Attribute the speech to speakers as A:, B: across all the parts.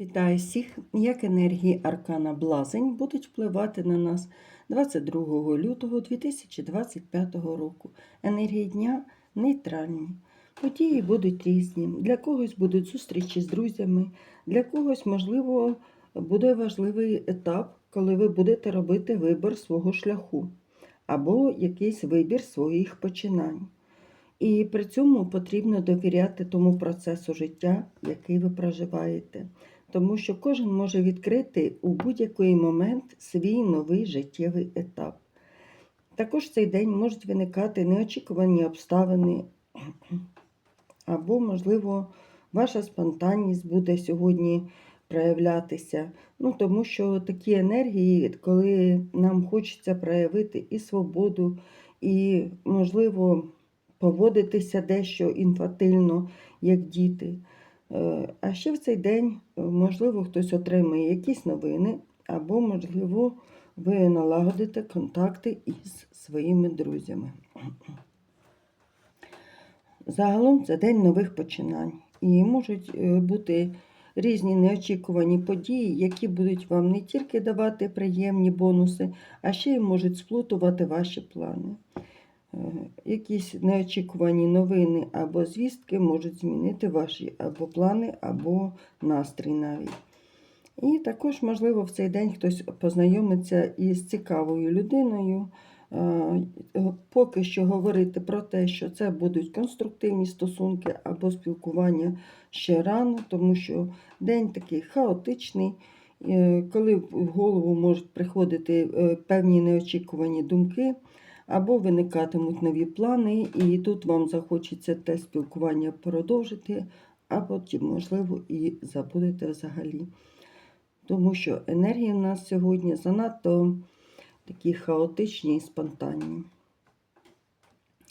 A: Вітаю всіх! Як енергії Аркана Блазень будуть впливати на нас 22 лютого 2025 року. Енергії дня нейтральні. Події будуть різні. Для когось будуть зустрічі з друзями, для когось, можливо, буде важливий етап, коли ви будете робити вибір свого шляху або якийсь вибір своїх починань. І при цьому потрібно довіряти тому процесу життя, який ви проживаєте тому що кожен може відкрити у будь-який момент свій новий життєвий етап. Також в цей день можуть виникати неочікувані обставини, або, можливо, ваша спонтанність буде сьогодні проявлятися. Ну, Тому що такі енергії, коли нам хочеться проявити і свободу, і, можливо, поводитися дещо інфатильно, як діти. Е, а ще в цей день, е, можливо, хтось отримає якісь новини, або, можливо, ви налагодите контакти із своїми друзями. Загалом це день нових починань. І можуть е, бути різні неочікувані події, які будуть вам не тільки давати приємні бонуси, а ще й можуть сплутувати ваші плани. Е, якісь неочікувані новини або звістки можуть змінити ваші або плани, або настрій навіть. І також, можливо, в цей день хтось познайомиться із цікавою людиною. Е, поки що говорити про те, що це будуть конструктивні стосунки або спілкування ще рано, тому що день такий хаотичний, е, коли в голову можуть приходити певні неочікувані думки або виникатимуть нові плани, і тут вам захочеться те спілкування продовжити, а потім, можливо, і забудете взагалі. Тому що енергії в нас сьогодні занадто такі хаотичні і спонтанні.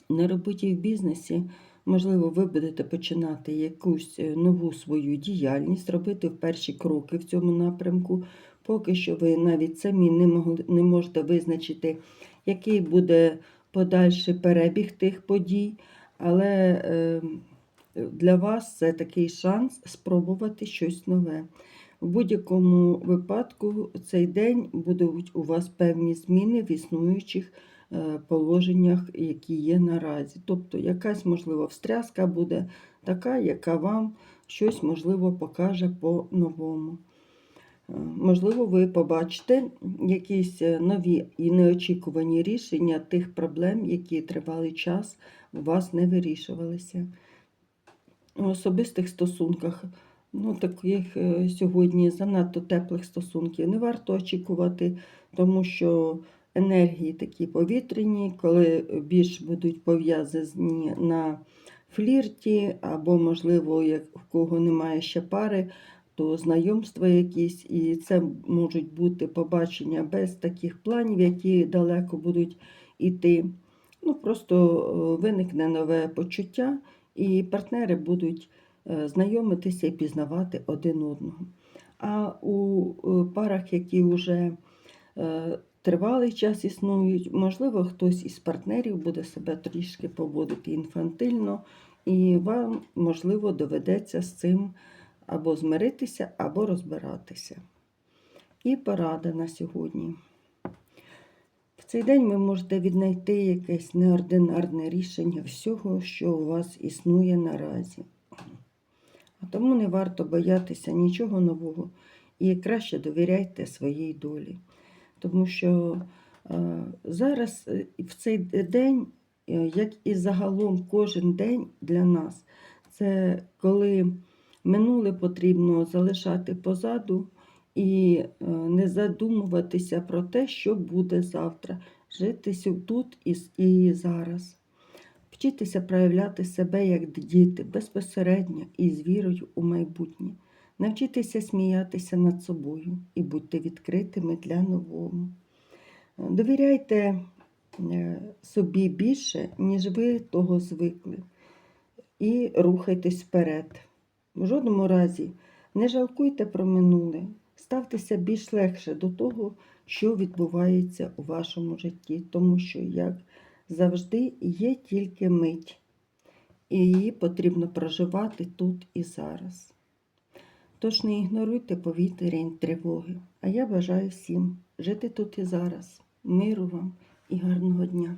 A: На роботі в бізнесі, можливо, ви будете починати якусь е, нову свою діяльність, робити перші кроки в цьому напрямку. Поки що ви навіть самі не, могли, не можете визначити, який буде подальший перебіг тих подій, але е, для вас це такий шанс спробувати щось нове. В будь-якому випадку цей день будуть у вас певні зміни в існуючих е, положеннях, які є наразі. Тобто якась, можливо, встряска буде така, яка вам щось, можливо, покаже по-новому. Можливо, ви побачите якісь е, нові і неочікувані рішення тих проблем, які тривалий час у вас не вирішувалися. У особистих стосунках, ну, таких е, сьогодні занадто теплих стосунків не варто очікувати, тому що енергії такі повітряні, коли більш будуть пов'язані на флірті, або, можливо, як в кого немає ще пари, то знайомства якісь, і це можуть бути побачення без таких планів, які далеко будуть йти. Ну, Просто е, виникне нове почуття, і партнери будуть е, знайомитися і пізнавати один одного. А у е, парах, які вже тривалий час існують, можливо, хтось із партнерів буде себе трішки поводити інфантильно, і вам, можливо, доведеться з цим або змиритися, або розбиратися. І порада на сьогодні. В цей день ви можете віднайти якесь неординарне рішення всього, що у вас існує наразі. А тому не варто боятися нічого нового і краще довіряйте своїй долі. Тому що е, зараз е, в цей день, е, як і загалом кожен день для нас, це коли Минуле потрібно залишати позаду і е, не задумуватися про те, що буде завтра. Жити тут і зараз. Вчитися проявляти себе як діти безпосередньо і з вірою у майбутнє. Навчитися сміятися над собою і будьте відкритими для нового. Довіряйте е, собі більше, ніж ви того звикли, і рухайтесь вперед. В жодному разі не жалкуйте про минуле, ставтеся більш легше до того, що відбувається у вашому житті, тому що, як завжди, є тільки мить, і її потрібно проживати тут і зараз. Тож не ігноруйте повітряні тривоги. А я бажаю всім жити тут і зараз, миру вам і гарного дня.